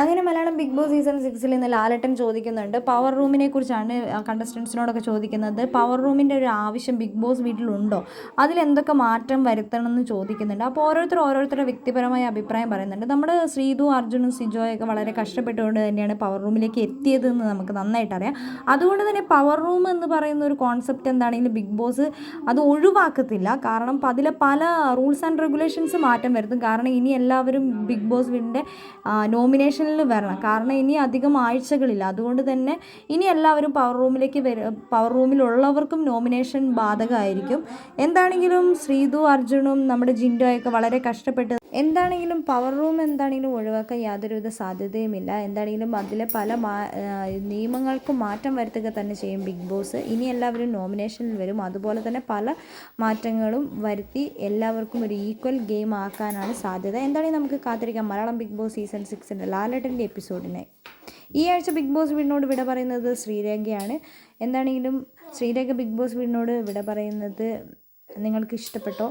അങ്ങനെ Malayalam big Boss season സിക്സിൽ നിന്ന് ലാലട്ടൻ ചോദിക്കുന്നുണ്ട്. പവർ റൂമിനെ കുറിച്ചാണ് കണ്ടസ്റ്റൻസിനോടൊക്കെ ചോദിക്കുന്നത്. പവർ റൂമിന്റെ ഒരു ആവശ്യം ബിഗ് ബോസ് വീട്ടിലുണ്ടോ? അതിൽ എന്തൊക്കെ മാറ്റം വരുത്തണം എന്ന് ചോദിക്കുന്നുണ്ട്. അപ്പോൾ ഓരോരുത്തർ ഓരോരുത്തരുടെ വ്യക്തിപരമായ അഭിപ്രായം പറയുന്നുണ്ട്. നമ്മുടെ ശ്രീതു അർജുനും സിജോയൊക്കെ വളരെ കഷ്ടപ്പെട്ടുകൊണ്ട് തന്നെയാണ് പവർ റൂമിലേക്ക് എത്തിയതെന്ന് നമുക്ക് നന്നായിട്ട് അറിയാം. അതുകൊണ്ട് തന്നെ പവർ റൂം എന്ന് പറയുന്ന ഒരു കോൺസെപ്റ്റ് എന്താണെങ്കിലും ബിഗ് ബോസ് അത് ഒഴിവാക്കത്തില്ല. കാരണം അതിലെ പല റൂൾസ് ആൻഡ് റെഗുലേഷൻസ് മാറ്റം വരുത്തും. കാരണം ഇനി എല്ലാവരും ബിഗ് ബോസ് വീടിന്റെ നോമിനേഷനിൽ വരണം. കാരണം ഇനി അധികം ആഴ്ചകളില്ല. അതുകൊണ്ട് തന്നെ ഇനി എല്ലാവരും പവർ റൂമിലേക്ക് വര പവർ റൂമിലുള്ളവർക്കും നോമിനേഷൻ ബാധകമായിരിക്കും എന്താണെങ്കിലും ശ്രീതു അർജുനും നമ്മുടെ ജിൻഡോയൊക്കെ വളരെ കഷ്ടപ്പെട്ട് എന്താണെങ്കിലും പവർ റൂം എന്താണെങ്കിലും ഒഴിവാക്കാൻ യാതൊരുവിധ സാധ്യതയുമില്ല. എന്താണെങ്കിലും അതിലെ പല നിയമങ്ങൾക്കും മാറ്റം വരുത്തുക തന്നെ ചെയ്യും ബിഗ് ബോസ് ഇനി എല്ലാവരും നോമിനേഷനിൽ വരും. അതുപോലെ തന്നെ പല മാറ്റങ്ങളും വരുത്തി എല്ലാവർക്കും ഒരു ഈക്വൽ ഗെയിം ആക്കാനാണ് സാധ്യത. എന്താണെങ്കിലും നമുക്ക് കാത്തിരിക്കാം. മലയാളം ബിഗ് ബോസ് സീസൺ സിക്സിന്റെ ലാലേട്ടന്റെ എപ്പിസോഡിനെ ഈ ആഴ്ച ബിഗ് ബോസ് വീടിനോട് വിട പറയുന്നത് ശ്രീരേഖയാണ്. എന്താണെങ്കിലും ശ്രീരേഖ ബിഗ് ബോസ് വീടിനോട് വിട പറയുന്നത് നിങ്ങൾക്ക് ഇഷ്ടപ്പെട്ടോ?